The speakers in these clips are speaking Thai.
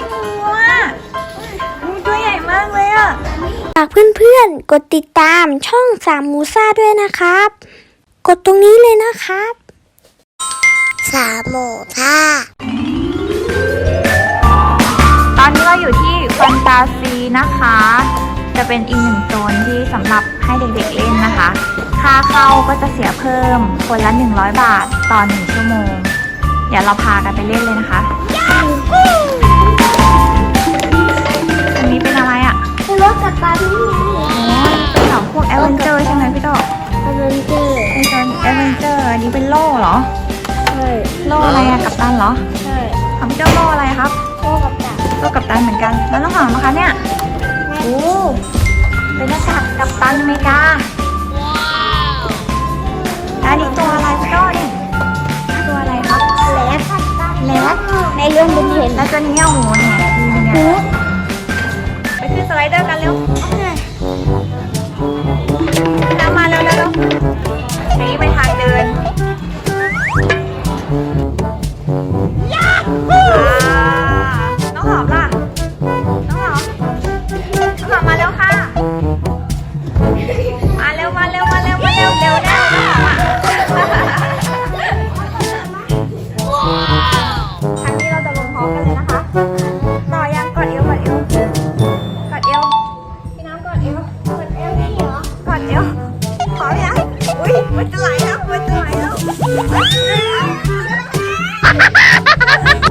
งูอะงูตัวใหญ่มากเลยอะฝากเพื่อนๆ กดติดตามช่องสามมูซ่าด้วยนะครับ กดตรงนี้เลยนะครับสามหมูท่าตอนนี้เราอยู่ที่ฟันตาซีนะคะ จะเป็นอีกหนึ่งโซนที่สำหรับให้เด็กๆเล่นนะคะ ค่าเข้าก็จะเสียเพิ่มคนละ 100 บาทต่อ1ชั่วโมง เดี๋ยวเราพากันไปเล่นเลยนะคะ รถกับปลาที่นี่เป็นของพวกแอเวนเจอร์ใช่ไหมพี่โตอเวนเจอร์เป็นโซนแอเวนเจอร์อันนี้เป็นโล่เหรอ ใช่โล่อะไรอะกัปตันเหรอใช่ของพี่โตโล่อะไรครับโคกับตาโล่กัปตันเหมือนกัน แล้วน้องหอมนะคะเนี่ยโอ้เป็นหน้ากากกัปตันอเมริกาอันนี้ตัวอะไรพี่โต้เนี่ยตัวอะไรครับแลบแลบในเรื่องเป็นเห็นแล้วตัวนี้โอ้โหเนี่ยดูเนี่ย ไปขึ้นสไลเดอร์กันเร็วตามมาแล้วเร็วเร็วนี่ไปทางเดินอ่าน้องหอมล่ะ น้องหอม น้องหอมมาแล้วค่ะ จะไหลแล้วมันจะไหลแล้ว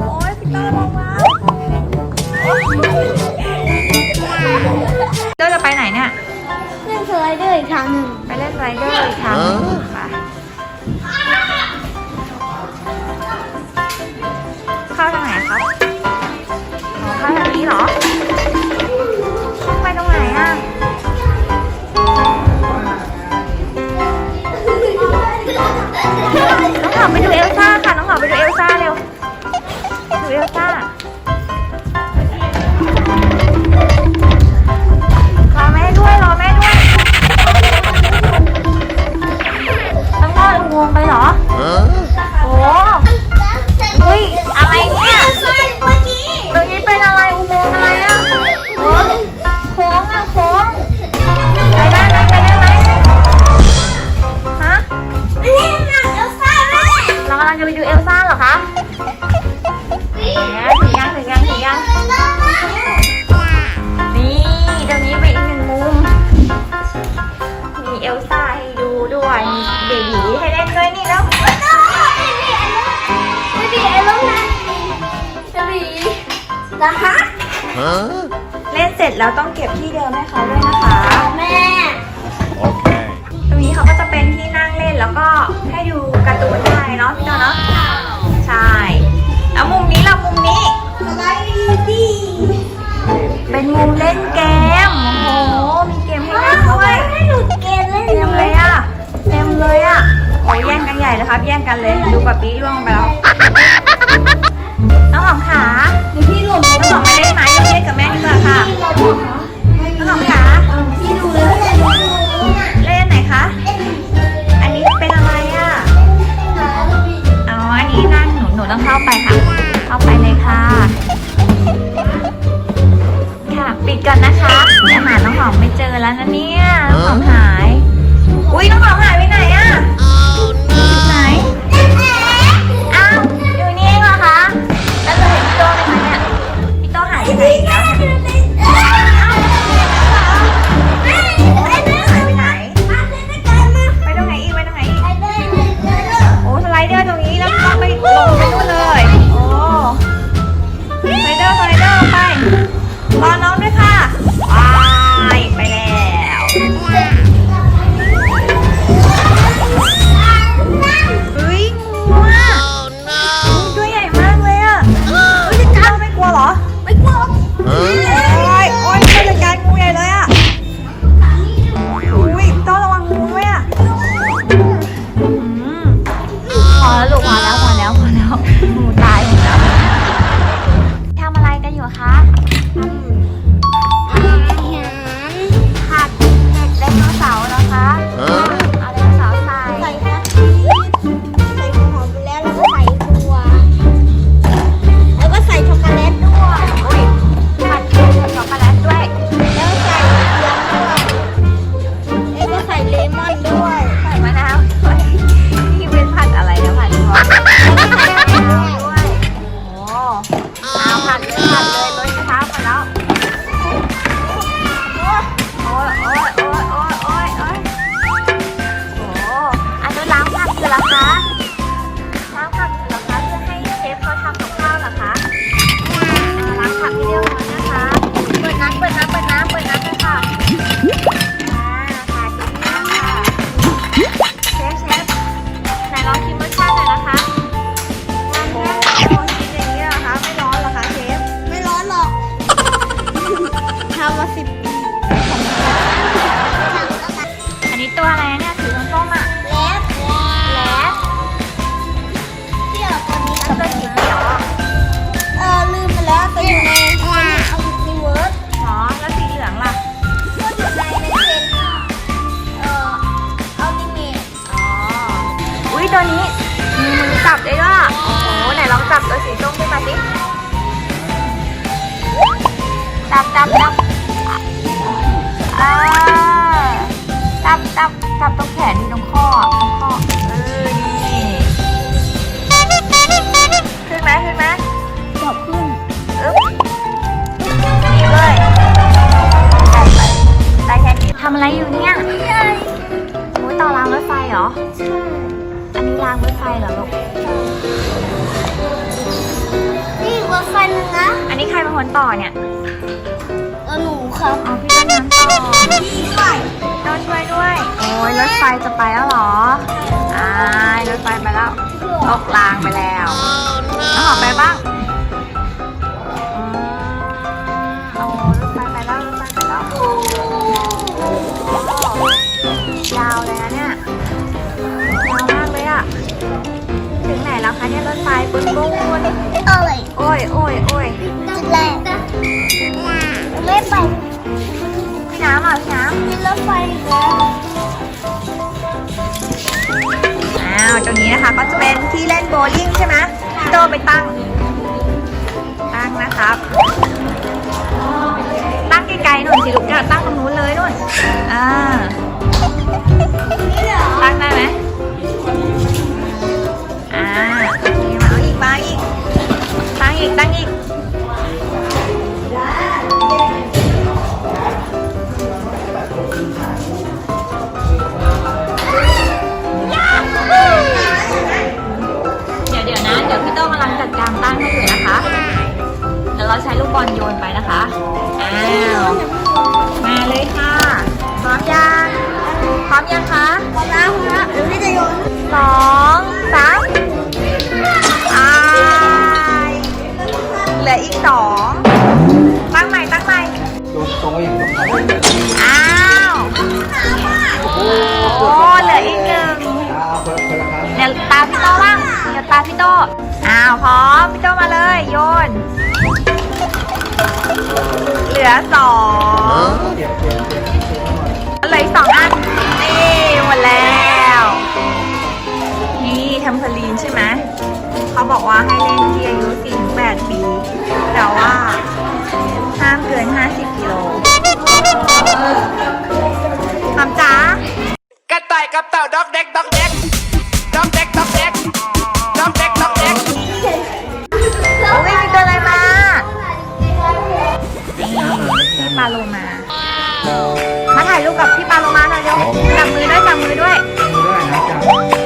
โอ้ยพี่ต้าลงมาโอ๊ยเจ้าจะไปไหนเนี่ย เล่นสไลเดอร์อีกครั้งหนึ่งไปเล่นสไลเดอร์อีกครั้งหนึ่งค่ะ เข้าทางไหน ไปดูเอลซ่า นะคะ เล่นเสร็จแล้วต้องเก็บที่เดิมให้เขาด้วยนะคะ แม่ Okay. ตรงนี้เขาก็จะเป็นที่นั่งเล่นแล้วก็ให้ดูการ์ตูนได้เนาะพี่โตเนาะ ใช่ แล้วมุมนี้เรามุมนี้ สไลดีเป็นมุมเล่นเกม โอ้โห มีเกมให้เล่นด้วยให้หนูเกมเล่นเต็มเลยอะเต็มเลยอะโอ้ยแย่งกันใหญ่เลยครับ แย่งกันเลย ดูกับปีล่วงไป แล้วนะเนี่ยน้องหอมหาย อุ้ยน้องหอมหายไป อะไรอยู่เนี่ยโอ้ยต่อรางรถไฟเหรอ อันนี้รางรถไฟเหรอลูก นี่รถไฟนึงนะอันนี้ใครเป็นคนต่อเนี่ย เออหนูครับอ๋อพี่ต้นน้ำต่อพี่ด้วยต้นช่วยด้วย โอ้ยรถไฟจะไปแล้วเหรออ่า รถไฟอีกแล้วอ้าวตรงนี้นะคะก็จะเป็นที่เล่นโบว์ลิ่งใช่ไหมพี่โตไปตั้ง ตั้งนะครับ ตั้งไกลๆหน่อยสิลูกเนี่ยตั้งตรงนู้นเลยนู่นอ่าตั้งได้ไหม ช้ลูกบอลโยนไปนะคะ อ้าว มาเลยค่ะ พร้อมยังพร้อมยังคะพอแล้วพอแล้วเดี๋ยวพี่จะโยนสองสามอ้ายเหลืออีกสองตั้งใหม่ตั้งใหม่โยนตรงไปอีกตรงไปอ้าวโอ้เหลืออีกหนึ่งอ่าคนละคนละครั้งเดี๋ยวตาพี่โตบ้างเดี๋ยวตาพี่โตอ้าวพร้อมพี่โตมาเลยโยนเห ลือสองเก็บเก็บเก็บเก็บหน่อยเหลืออีกสองอันนี่หมดแล้ว นี่ทำพลีนใช่ไหมเขาบอกว่าให้เล่นที่อายุ 4-8 ปี แต่ว่าห้ามเกิน 50 กิโลคำจ๋ากระต่ายกับเต่าดอกเด็กดอกเด็กดอกเด็กดอกเด็ก ปาโลมา มาถ่ายรูปกับพี่ปาโลมาหน่อยเร็วจับมือด้วยจับมือด้วย มือด้นะจับ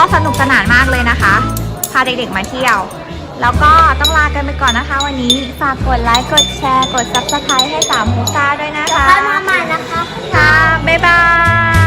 ็สนุกสนานมากเลยนะคะ พาเด็กๆมาเที่ยว แล้วก็ต้องลากันไปก่อนนะคะ วันนี้ฝากกดไลค์กดแชร์ กดซับสไครต์ให้สามหูซ่าด้วยนะคะแล้วมาใหม่นะคะค่ะบ๊ายบาย